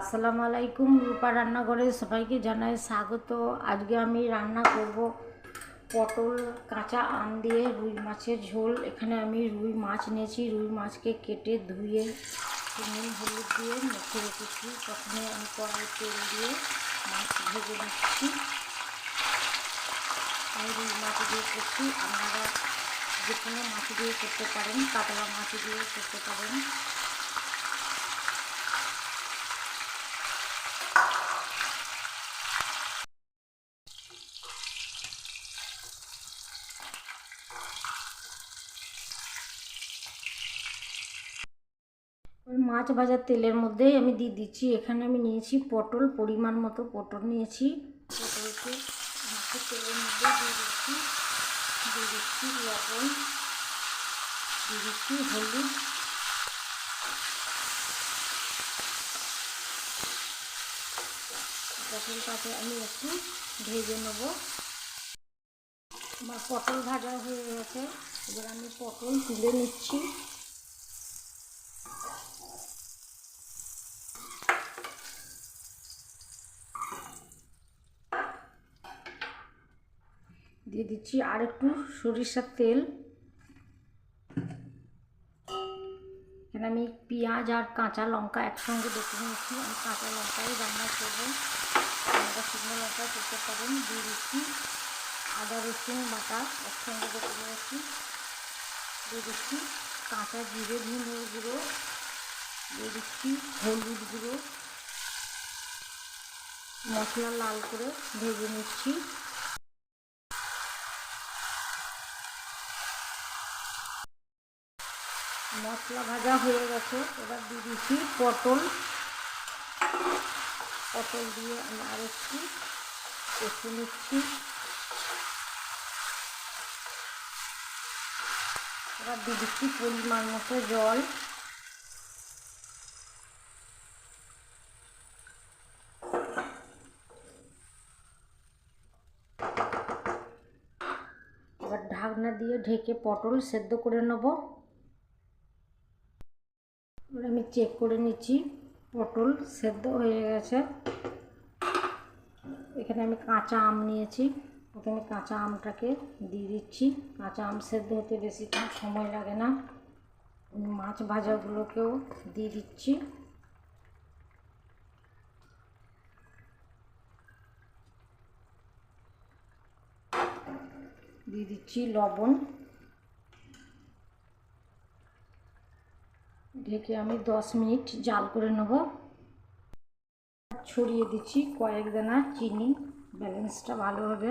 আসসালামু আলাইকুম, রূপা রান্নাঘরে সবাইকে জানাই স্বাগত। আজকে আমি রান্না করব পটল, কাঁচা আম দিয়ে রুই মাছের ঝোল। এখানে আমি রুই মাছ নিয়েছি রুই মাছকে কেটে ধুয়ে নুন, হলুদ দিয়ে মেখে রেখেছি। প্রথমে আমি কড়াই তেল দিয়ে মাছ ভেজে নিচ্ছি। আমি রুই মাছ দিয়ে করছি। আপনারা যে কোনো মাছ দিয়ে করতে পারেন, কাতলা মাছ দিয়ে করতে পারেন। মাছ ভাজার তেলের মধ্যেই আমি দিয়ে দিচ্ছি। এখানে আমি নিয়েছি পটল, পরিমাণ মতো পটল নিয়েছি। পটলকে মাছের তেলের মধ্যে দিয়ে দিচ্ছি দিয়ে দিচ্ছি লবণ দিয়ে দিচ্ছি হলুদ পটলটাকে আমি একটু ভেজে নেব আমার পটল ভাজা হয়ে গেছে। এবার আমি পটল তুলে নিচ্ছি। দিয়ে দিচ্ছি আর একটু সরিষার তেল। এখানে আমি পেঁয়াজ আর কাঁচা লঙ্কা একসঙ্গে বেটে নিয়েছি। আমি কাঁচা লঙ্কাই রান্না করব। আপনারা শুকনো লঙ্কা করতে পারেন। দিয়ে দিচ্ছি আদা, রসুন, বাটা একসঙ্গে বেটে নিয়েছি। দিয়ে দিচ্ছি কাঁচা জিরে ধুনো গুঁড়ো। দিয়ে দিচ্ছি হলুদ গুঁড়ো। মশলা লাল করে ভেজে নিচ্ছি। মশলা ভাজা হয়ে গেছে। এবার দিয়ে দিচ্ছি পটল। পটল দিয়ে আমি আর একটু কষে নিচ্ছি। এবার দিয়ে দিচ্ছি পরিমাণ মতো জল। এবার ঢাকনা দিয়ে ঢেকে পটল সেদ্ধ করে নেব। আমি চেক করে নিচ্ছি, পটল সেদ্ধ হয়ে গেছে। এখানে আমি কাঁচা আম নিয়েছি, প্রথমে কাঁচা আমটাকে দিয়ে দিচ্ছি। কাঁচা আম সেদ্ধ হতে বেশিক্ষণ সময় লাগে না। মাছ ভাজাগুলোকেও দিয়ে দিচ্ছি। দিয়ে দিচ্ছি লবণ। ঢেকে আমি দশ মিনিট জাল করে নেব। ছড়িয়ে দিচ্ছি কয়েক দানা চিনি, ব্যালেন্সটা ভালো হবে।